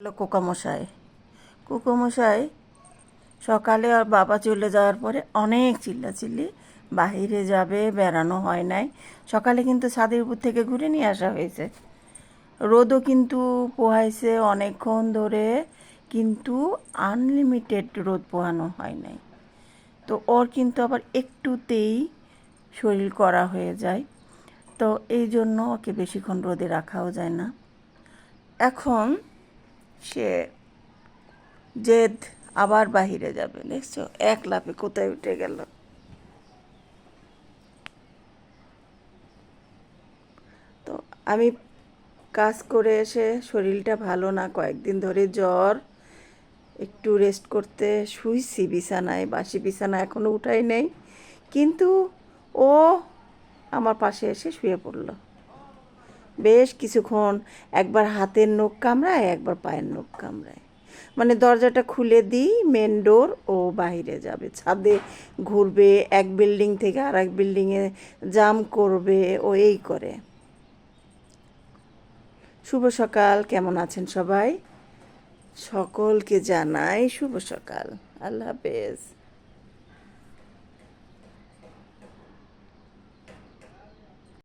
হলো কোকামশাই। কোকামশাই সকালে আর বাবা চলে যাওয়ার পরে অনেক চিল্লাচিল্লি, বাহিরে যাবে, বেড়ানো হয় নাই। সকালে কিন্তু ছাদের উপর থেকে ঘুরে নিয়ে আসা হয়েছে। রোদও কিন্তু পোহাইছে অনেকক্ষণ ধরে, কিন্তু আনলিমিটেড রোদ পোহানো হয় নাই। তো ওর কিন্তু আবার একটুতেই শরীর করা হয়ে যায়। তো এই জন্য ওকে বেশিক্ষণ রোদে রাখাও যায় না। এখন সে জেদ আবার বাহিরে যাবে, দেখছ? এক লাফে কোথায় উঠে গেল? তো আমি কাজ করে এসে শরীরটা ভালো না, কয়েকদিন ধরে জ্বর। একটু রেস্ট করতে শুইছি, বিছানায়, বাসি বিছানা এখনও উঠাই নেই। কিন্তু ও আমার পাশে এসে শুয়ে পড়ল। বেশ কিছুক্ষণ একবার হাতের নখ কামড়ায়, একবার পায়ের নখ কামড়ায়। মানে দরজাটা খুলে দিই মেন ডোর ও বাইরে যাবে। ছাদে ঘুরবে, এক বিল্ডিং থেকে আর এক বিল্ডিংয়ে জাম করবে, ও এই করে। শুভ সকাল, কেমন আছেন সবাই? সকলকে জানাই শুভ সকাল। আল্লাহ হাফেজ।